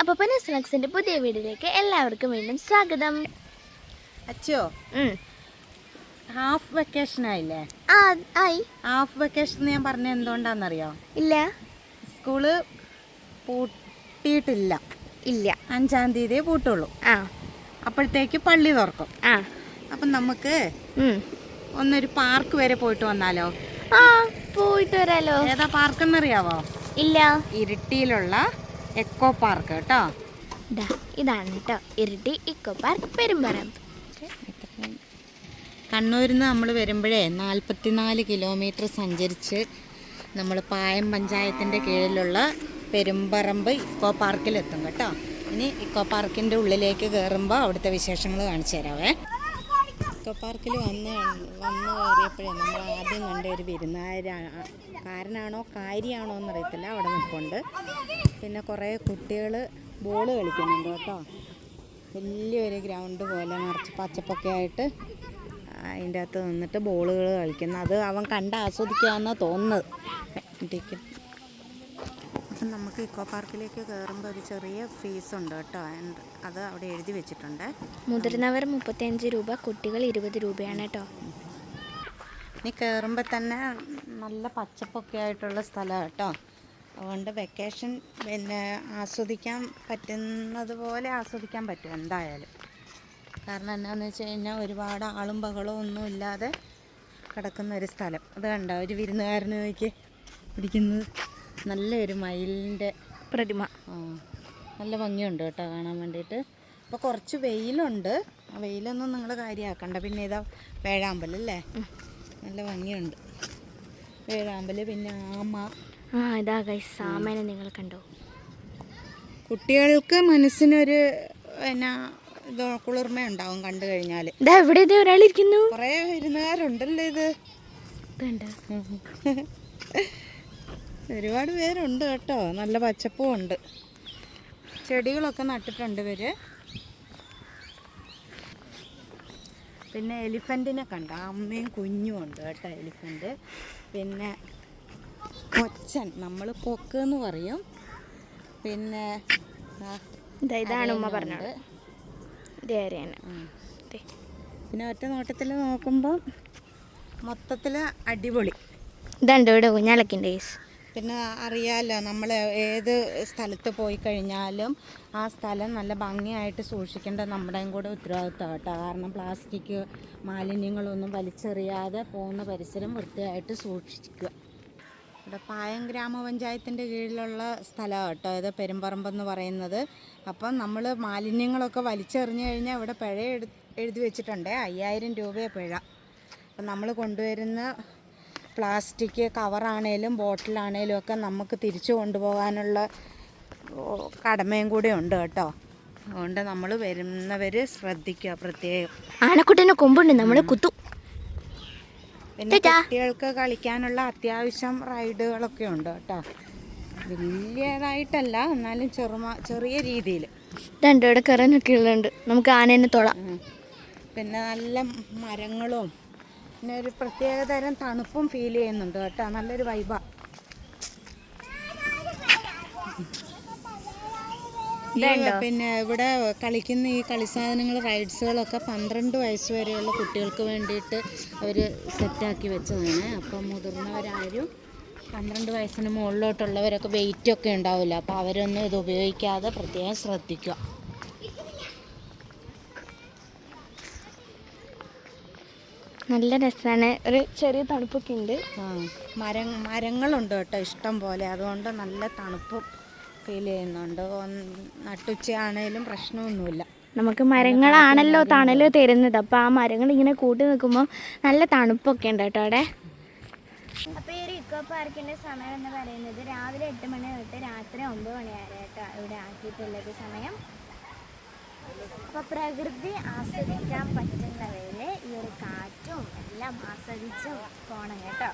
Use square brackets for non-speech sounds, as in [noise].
അപ്പോൾ പനസ്ലക്സിന്റെ പുതിയ വീഡിയോയിലേക്ക് എല്ലാവർക്കും വീണ്ടും സ്വാഗതം. അച്ചോ. ഹാഫ് വെക്കേഷൻ ആയില്ലേ? ആയി. ഹാഫ് വെക്കേഷൻ ഞാൻ പറഞ്ഞ എന്തുകൊണ്ടാണെന്നറിയോ ഇല്ല. സ്കൂൾ പൂട്ടിയിട്ടില്ല. ഇല്ല. അഞ്ചാം തീയതി പൂട്ടുള്ളൂ. ആ. അപ്പോഴത്തേക്ക് പള്ളി തുറക്കും. ആ. അപ്പം നമുക്ക്. ഒന്നൊരു പാർക്ക് വരെ പോയിട്ട് വന്നാലോ? ആ പോയിട്ട് വരാലോ. ഏതാ പാർക്ക് എന്നറിയാവോ ഇല്ല. ഇരിട്ടിയിലുള്ള എക്കോ പാർക്ക് കേട്ടോ. ഇതാണ് കേട്ടോ ഇരിട്ടി ഇക്കോ പാർക്ക് പെരുമ്പറമ്പ്. കണ്ണൂരിൽ നിന്ന് നമ്മൾ വരുമ്പോഴേ നാൽപ്പത്തിനാല് കിലോമീറ്റർ സഞ്ചരിച്ച് നമ്മൾ പായം പഞ്ചായത്തിന്റെ കീഴിലുള്ള പെരുമ്പറമ്പ് ഇക്കോ പാർക്കിലെത്തും കേട്ടോ. ഇനി ഇക്കോ പാർക്കിന്റെ ഉള്ളിലേക്ക് കയറുമ്പോൾ അവിടുത്തെ വിശേഷങ്ങൾ കാണിച്ചു തരാവേ. ഇക്കോ പാർക്കിൽ വന്ന് വന്ന് കയറിയപ്പോഴേ നമ്മൾ ആദ്യം കണ്ട ഒരു വിരുന്നുകാരനാണോ കാര്യമാണോ എന്നറിയത്തില്ല. അവിടെ നിൽപ്പുണ്ട്. പിന്നെ കുറേ കുട്ടികൾ ബോൾ കളിക്കുന്നുണ്ട് കേട്ടോ. വലിയൊരു ഗ്രൗണ്ട് പോലെ നിറച്ച് പച്ചപ്പൊക്കെ ആയിട്ട് അതിന്റെ അകത്ത് നിന്നിട്ട് ബോളുകൾ കളിക്കുന്നു. അത് അവൻ കണ്ട് ആസ്വദിക്കാമെന്നാണ് തോന്നുന്നത്. നമുക്ക് ഇക്കോ പാർക്കിലേക്ക് കയറുമ്പോൾ ഒരു ചെറിയ ഫീസ് ഉണ്ട് കേട്ടോ. അത് അവിടെ എഴുതി വെച്ചിട്ടുണ്ട്. മുതിർന്നവർ മുപ്പത്തിയഞ്ച് രൂപ കുട്ടികൾ ഇരുപത് രൂപയാണ് കേട്ടോ. ഇനി കയറുമ്പോൾ തന്നെ നല്ല പച്ചപ്പൊക്കെ ആയിട്ടുള്ള സ്ഥലമാണ് കേട്ടോ. അതുകൊണ്ട് വെക്കേഷൻ പിന്നെ ആസ്വദിക്കാൻ പറ്റുന്നത് പോലെ ആസ്വദിക്കാൻ പറ്റും എന്തായാലും. കാരണം എന്താണെന്ന് വെച്ച് കഴിഞ്ഞാൽ ഒരുപാട് ആളും ബഹളവും ഒന്നും ഇല്ലാതെ കിടക്കുന്ന ഒരു സ്ഥലം. അത് കണ്ടോ? ഒരു വിരുന്നുകാരന് നോക്കി ഇരിക്കുന്നത്. നല്ലൊരു മയിലിന്റെ പ്രതിമ. ആ നല്ല ഭംഗിയുണ്ട് കേട്ടോ കാണാൻ വേണ്ടിയിട്ട്. അപ്പോൾ കുറച്ച് വെയിലുണ്ട്. ആ വെയിലൊന്നും നിങ്ങൾ കാര്യമാക്കണ്ട പിന്നെ ഇതാ വേഴാമ്പലല്ലേ നല്ല ഭംഗിയുണ്ട്. വേഴാമ്പൽ പിന്നെ ആമ. ആ ഇതാ ഗൈസ് ആമേനെ നിങ്ങൾ കണ്ടോ? കുട്ടികൾക്ക് മനസ്സിനൊരു പിന്നെ ഇത് കുളിർമ ഉണ്ടാവും കണ്ടു കഴിഞ്ഞാൽ ഇതാ ഇവിടെ ഇതേ ഒരാളിരിക്കുന്നു. കുറേ വിരുന്നുകാരുണ്ടല്ലോ ഇത്? [laughs] ഒരുപാട് പേരുണ്ട് കേട്ടോ. നല്ല പച്ചപ്പും ഉണ്ട്. ചെടികളൊക്കെ നട്ടിട്ടുണ്ട് ഇവർ. പിന്നെ എലിഫന്റിനെ കണ്ട. അമ്മയും കുഞ്ഞും ഉണ്ട് കേട്ടോ എലിഫന്റ് പിന്നെ കൊച്ചൻ നമ്മൾ കൊക്ക് എന്ന് പറയും. പിന്നെ ഇതാണ് ഉമ്മ പറഞ്ഞത്. പിന്നെ ഒറ്റ നോട്ടത്തിൽ നോക്കുമ്പോൾ മൊത്തത്തിൽ അടിപൊളി. ഇതുണ്ട് ഇവിടെ കുഞ്ഞാലക്കിന്റെ ഗൈസ് പിന്നെ അറിയാലോ നമ്മൾ ഏത് സ്ഥലത്ത് പോയി കഴിഞ്ഞാലും ആ സ്ഥലം നല്ല ഭംഗിയായിട്ട് സൂക്ഷിക്കേണ്ട നമ്മുടെയും കൂടെ ഉത്തരവാദിത്തം കേട്ടോ. കാരണം പ്ലാസ്റ്റിക് മാലിന്യങ്ങളൊന്നും വലിച്ചെറിയാതെ പോകുന്ന പരിസരം വൃത്തിയായിട്ട് സൂക്ഷിക്കുക. ഇവിടെ പായം ഗ്രാമപഞ്ചായത്തിന്റെ കീഴിലുള്ള സ്ഥലമാണ് കേട്ടോ ഇത് പെരുമ്പറമ്പ് എന്ന് പറയുന്നത്. അപ്പം നമ്മൾ മാലിന്യങ്ങളൊക്കെ വലിച്ചെറിഞ്ഞു കഴിഞ്ഞാൽ ഇവിടെ പിഴ എഴുതി വെച്ചിട്ടുണ്ട് അയ്യായിരം രൂപയാണ് പിഴ. അപ്പം നമ്മൾ കൊണ്ടുവരുന്ന പ്ലാസ്റ്റിക് കവറാണേലും ബോട്ടിലാണേലും ഒക്കെ നമുക്ക് തിരിച്ചു കൊണ്ടുപോകാനുള്ള കടമയും കൂടെ ഉണ്ട് കേട്ടോ. അതുകൊണ്ട് നമ്മൾ വരുന്നവർ ശ്രദ്ധിക്കുക പ്രത്യേകം. ആനക്കുട്ടനെ കൊമ്പുണ്ട് നമ്മൾ കുത്തു. പിന്നെ കുട്ടികൾക്ക് കളിക്കാനുള്ള അത്യാവശ്യം റൈഡുകളൊക്കെ ഉണ്ട് കേട്ടോ. വലിയതായിട്ടല്ല എന്നാലും ചെറുമ ചെറിയ രീതിയിൽ രണ്ടു കറനൊക്കെ ഉള്ളുണ്ട് നമുക്ക് ആനേനെ തൊളാം പിന്നെ നല്ല മരങ്ങളും പിന്നെ ഒരു പ്രത്യേകതരം തണുപ്പും ഫീൽ ചെയ്യുന്നുണ്ട് കേട്ടോ. നല്ലൊരു വൈബാ പിന്നെ ഇവിടെ കളിക്കുന്ന ഈ കളിസാധനങ്ങൾ റൈഡ്സുകളൊക്കെ പന്ത്രണ്ട് വയസ്സ് വരെയുള്ള കുട്ടികൾക്ക് വേണ്ടിയിട്ട് അവർ സെറ്റാക്കി വെച്ചതാണ്. അപ്പം മുതിർന്നവരാരും പന്ത്രണ്ട് വയസ്സിന് മുകളിലോട്ടുള്ളവരൊക്കെ വെയിറ്റൊക്കെ ഉണ്ടാവില്ല. അപ്പോൾ അവരൊന്നും ഇത് ഉപയോഗിക്കാതെ പ്രത്യേകം ശ്രദ്ധിക്കുക. നല്ല രസമാണ് ഒരു ചെറിയ തണുപ്പൊക്കെ ഉണ്ട് മര മരങ്ങളുണ്ട് കേട്ടോ ഇഷ്ടം പോലെ. അതുകൊണ്ട് നല്ല തണുപ്പും ഫീൽ ചെയ്യുന്നുണ്ട്. നട്ടുച്ച നട്ടുച്ചയാണേലും പ്രശ്നമൊന്നുമില്ല. നമുക്ക് മരങ്ങളാണല്ലോ തണൽ തരുന്നത്. അപ്പോൾ ആ മരങ്ങൾ ഇങ്ങനെ കൂട്ടി നിൽക്കുമ്പോൾ നല്ല തണുപ്പൊക്കെ ഉണ്ട് കേട്ടോ അവിടെ. അപ്പോൾ ഈ ഒരു ഇക്കോ പാർക്കിന്റെ സമയം എന്ന് പറയുന്നത് രാവിലെ എട്ട് മണി തൊട്ട് രാത്രി ഒമ്പത് മണി വരെ കേട്ടോ ഇവിടെ ആക്കിയിട്ടുള്ളത് സമയം. പ്രകൃതി ആസ്വദിക്കാൻ പറ്റുന്നവയിൽ ഈ ഒരു കാറ്റും എല്ലാം ആസ്വദിച്ചും പോകണം കേട്ടോ.